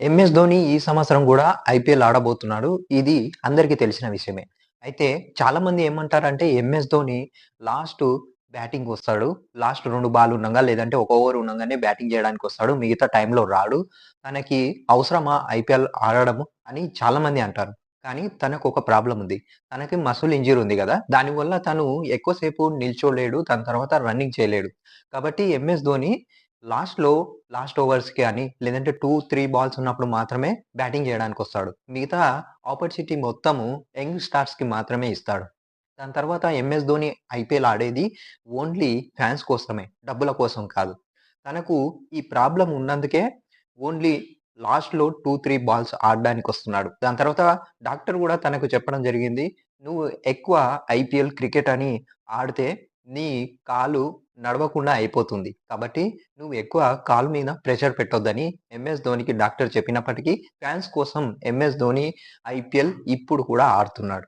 MS Dhoni ఈ సంవత్సరం కూడా ఐపీఎల్ ఆడబోతున్నాడు. ఇది అందరికీ తెలిసిన విషయమే. అయితే చాలామంది ఏమంటారంటే ఎంఎస్ ధోని లాస్ట్ బ్యాటింగ్ వస్తాడు లాస్ట్ రెండు బాల్ ఉండంగా లేదంటే ఒక ఓవర్ ఉండంగానే బ్యాటింగ్ చేయడానికి వస్తాడు మిగతా టైంలో రాడు. తనకి అవసరమా ఐపీఎల్ ఆడడము అని చాలామంది అంటారు. కానీ తనకు ఒక ప్రాబ్లం ఉంది. తనకి మసుల్ ఇంజరీ ఉంది కదా దానివల్ల తను ఎక్కువసేపు నిల్చోలేడు. దాని తర్వాత రన్నింగ్ చేయలేడు. కాబట్టి ఎంఎస్ ధోని లాస్ట్‌లో లాస్ట్ ఓవర్స్‌కి అని లేదంటే 2, 3 బాల్స్ ఉన్నప్పుడు మాత్రమే బ్యాటింగ్ చేయడానికి వస్తాడు మిగతా ఆపర్చునిటీ మొత్తము యంగ్ స్టార్స్‌కి మాత్రమే ఇస్తాడు. దాని తర్వాత ఎంఎస్ ధోని ఐపీఎల్ ఆడేది ఓన్లీ ఫ్యాన్స్ కోసమే. డబ్బుల కోసం కాదు. తనకు ఈ ప్రాబ్లం ఉన్నందుకే ఓన్లీ లాస్ట్‌లో 2, 3 బాల్స్ ఆడడానికి వస్తున్నాడు దాని తర్వాత డాక్టర్ కూడా తనకు చెప్పడం జరిగింది. "నువ్వు ఎక్కువ ఐపీఎల్ క్రికెట్ అని ఆడితే నీ కాలు నడవకుండా అయిపోతుంది. కాబట్టి నువ్వు ఎక్కువ కాలు మీద ప్రెషర్ పెట్టొద్దని" ఎంఎస్ ధోనికి డాక్టర్ చెప్పినప్పటికీ ఫ్యాన్స్ కోసం ఎంఎస్ ధోని ఐపీఎల్ ఇప్పుడు కూడా ఆడుతున్నాడు.